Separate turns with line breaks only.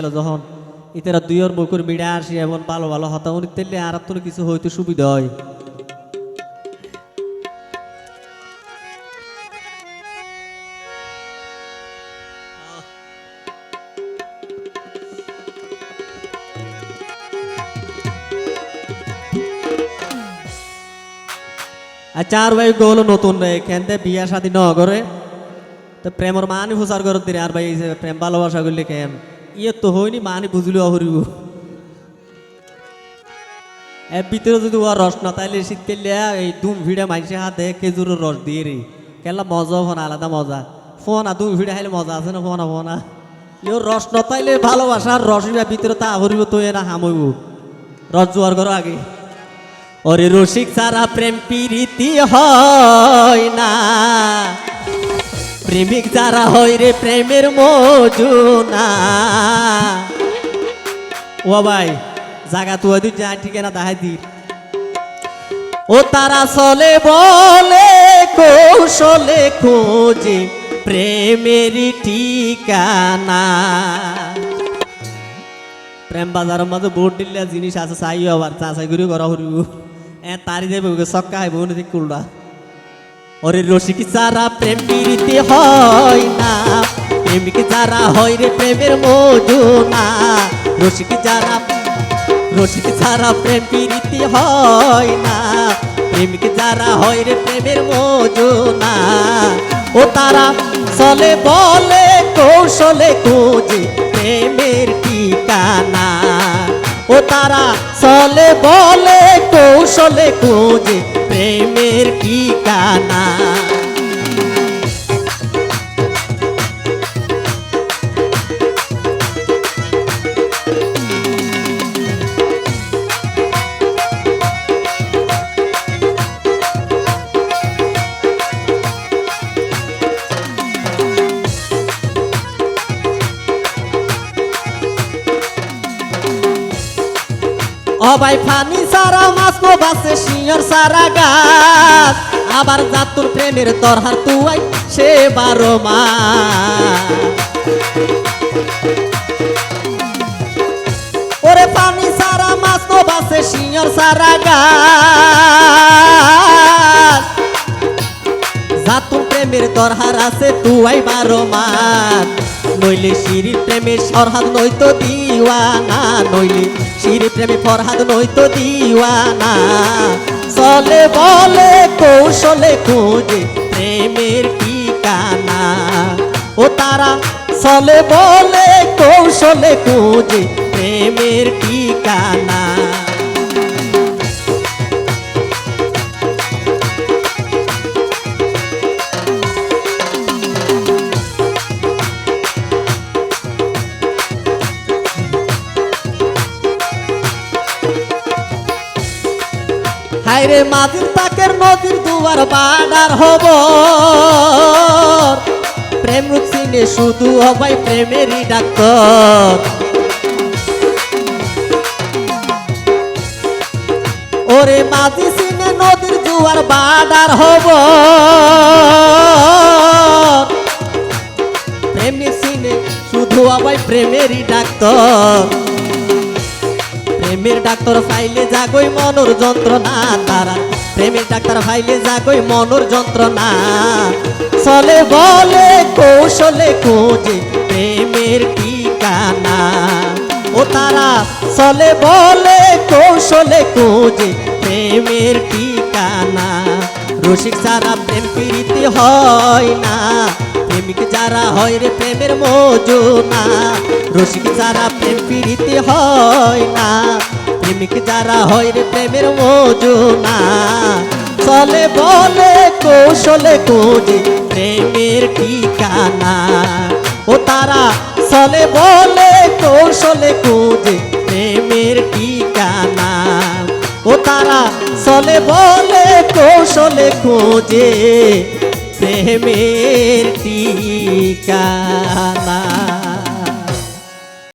গেল যখন ইতারা দুইয়ের বকুর মিড়া আসি এমন ভালো ভালো হতামনি তেলে আর তোর কিছু হয়তো সুবিধা হয়। চার ভাই গোল নতুন এখানতে বিয়া শাদী ন করে, তো প্রেমর মানি প্রচার করে আর ভাই প্রেম ভালোবাসা করলে কেন ইয়ে তো হয়নি, মানি বুঝলি অহরিব এর ভিতরে যদি ওর রস না, তাইলে শীতকালে এই দুম ভিড়ে মাইসে হাতে খেজুরের রস দিয়ে রে। কেলা মজা ফোন আলাদা মজা। ফোন দুম ভিড়ে খাইলে মজা আছে না, ফোনা ফোনা ইও রস নতাইলে ভালোবাসার রস ইয়া ভিতরে তা হরিব তো এরা হামইব। রস জোয়ার করো আগে। ওরে রসিক সারা প্রেম প্রীতি হয় না। প্রেমিক যারা হয় রে প্রেমের মজুনা। ও ভাই, জাগা তুই দুই যা ঠিকানা দাহাই দি ও তারা চলে বলে, কৌশলে খোঁজে প্রেমের ঠিকানা। প্রেম বাজারের মাঝে বোর্ড দিলে জিনিস আছে, চাই আবার চাচাই করে করা হরিব। এ, তারি ওকে সক্কা বোন ঠিক কুলটা। ওরে রসিক যারা প্রেম প্রীতি হয় না, প্রেমিক যারা হয় রে প্রেমের মজুনা। রসিক যারা রসিক যারা প্রেম প্রীতি হয় না, প্রেমিক যারা হয় রে প্রেমের মজুনা। ও তারা চলে বলে, কৌশলে খোঁজে প্রেমের ঠিকানা। ও তারা চলে বলে, কৌশলে খোঁজে প্রেমের ঠিকানা অবাই ফানি সারা মাছ বাসে শিয়র সারা গাছ। আবার জাতুর প্রেমের তরহার তুয়াই সে বারো মাস। ওরে পানি সারা মাছ বাসে শিয়র সারা গাছ। জাতুর প্রেমের দরহার আছে তুয়াই বারো মাস। নইলে শিরি প্রেমের সরহাদ নইতো দিওয়ানা, নইলে শিরি প্রেমে ফরহাদ নইতো দিওয়ানা। চলে বলে কৌশলে খোঁজে প্রেমের ঠিকানা। ও তারা চলে বলে কৌশলে খোঁজে প্রেমের ঠিকানা। হাইরে মাদির তাকের নদীর দুয়ার বাডার হব। প্রেম রুচিনে শুধু হবাই প্রেমেরই ডাক্তার। ওরে মাঝি সিনে নদীর দুয়ার বাডার হব। প্রেমী সিনে শুধু হবাই প্রেমেরই ডাক্তার। প্রেমের ডাক্তার ফাইলে জাগই মনোর যন্ত্রণা, তারা প্রেমের ডাক্তার ফাইলে জাগই মনোর যন্ত্রণা। চলে বলে কৌশলে খোঁজে প্রেমের ঠিকানা। ও তারা, চলে বলে কৌশলে খোঁজে প্রেমের ঠিকানা। রসিক সারা প্রেম প্রীতি হয় না। প্রেমিক যারা হয় রে প্রেমের মজুনা, রসিক যারা প্রেম প্রীতি হয় না, প্রেমিক যারা হয় রে প্রেমের মজুনা। চলে বলে, কৌশলে খোঁজে প্রেমের ঠিকানা। ও তারা, চলে বলে, কৌশলে খোঁজে প্রেমের ঠিকানা। ও তারা, চলে বলে, কৌশলে খোঁজে প্রেমের ঠিকানা